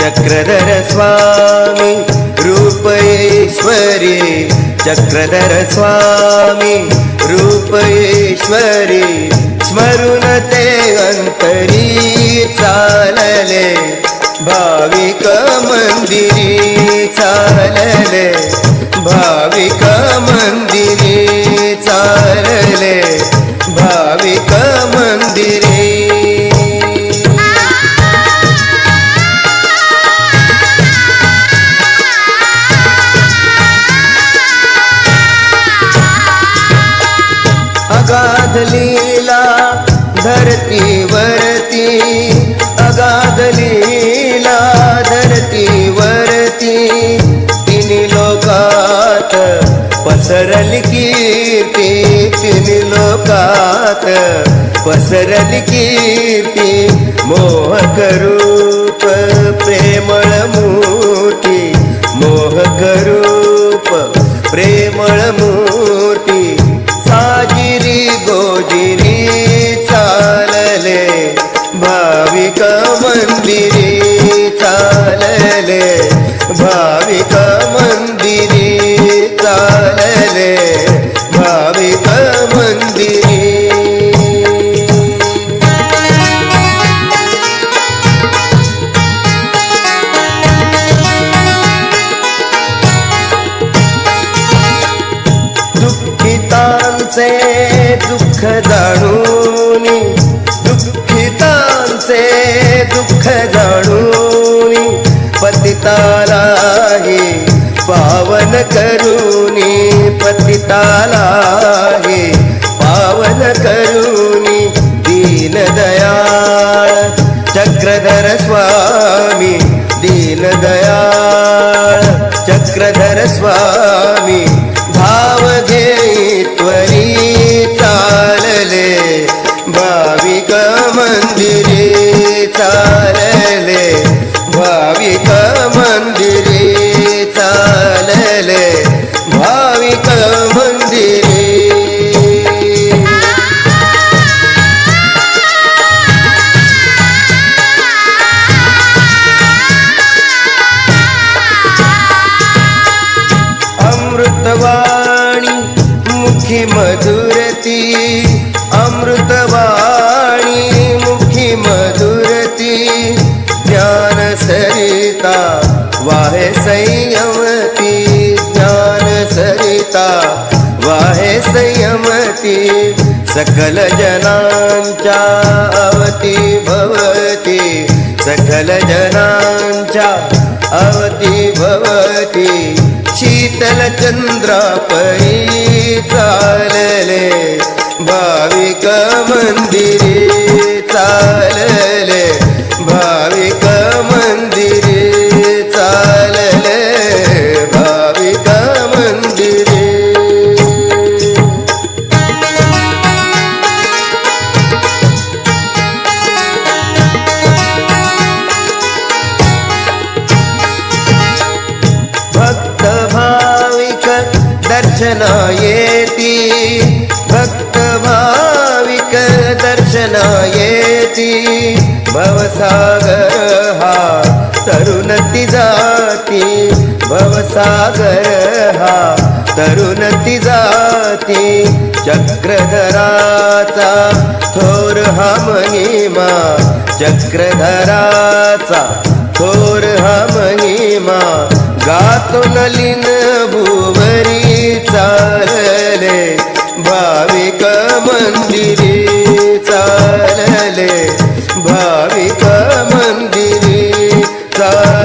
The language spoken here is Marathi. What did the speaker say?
चक्रधर स्वामी रूपयेश्वरी चक्रधर स्वामी रूपयेश्वरी स्मरुण ते अंतरी चालले भाविक मंदिरी चालले। भाविक मंदिरे चालले भाविक मंदिरे. अगाध लीला धरती वरती. ಕಾತ ಪಸರಲಿ ಕೀರ್ತಿ ತಿನಿಲೋ ಕಾತ ಪಸರಲಿ ಕೀರ್ತಿ ಮೋಹಕ ರೂಪ ಪ್ರೇಮಳ ಮೂರ್ತಿ ಮೋಹಕ ರೂಪ ಪ್ರೇಮಳ ಮೂರ್ತಿ पतितालाही पावन करुणी पतितालाही पावन करुणी दीनदयाळ चक्रधर स्वामी दीनदयाळ चक्रधर स्वामी भाव घे मुखी मधुरती अमृतवाणी मुखी मधुरती ज्ञान सरिता वाहे संयमती ज्ञान सरिता वाहे संयमती सकल जनांच्या अवती भवती सकल जनांच्या अवती भवती शीतल दर्शना येती. भक्त भाविक दर्शना येती. भवसागर हा तरुणती जाती. भवसागर हा तरुणती जाती. चक्रधराचा थोर हा महिमा. चक्रधराचा थोर हा महिमा. गातो नलिन भुवरी. चालले भाविक मंदिरे चालले भाविक मंदिरे चाल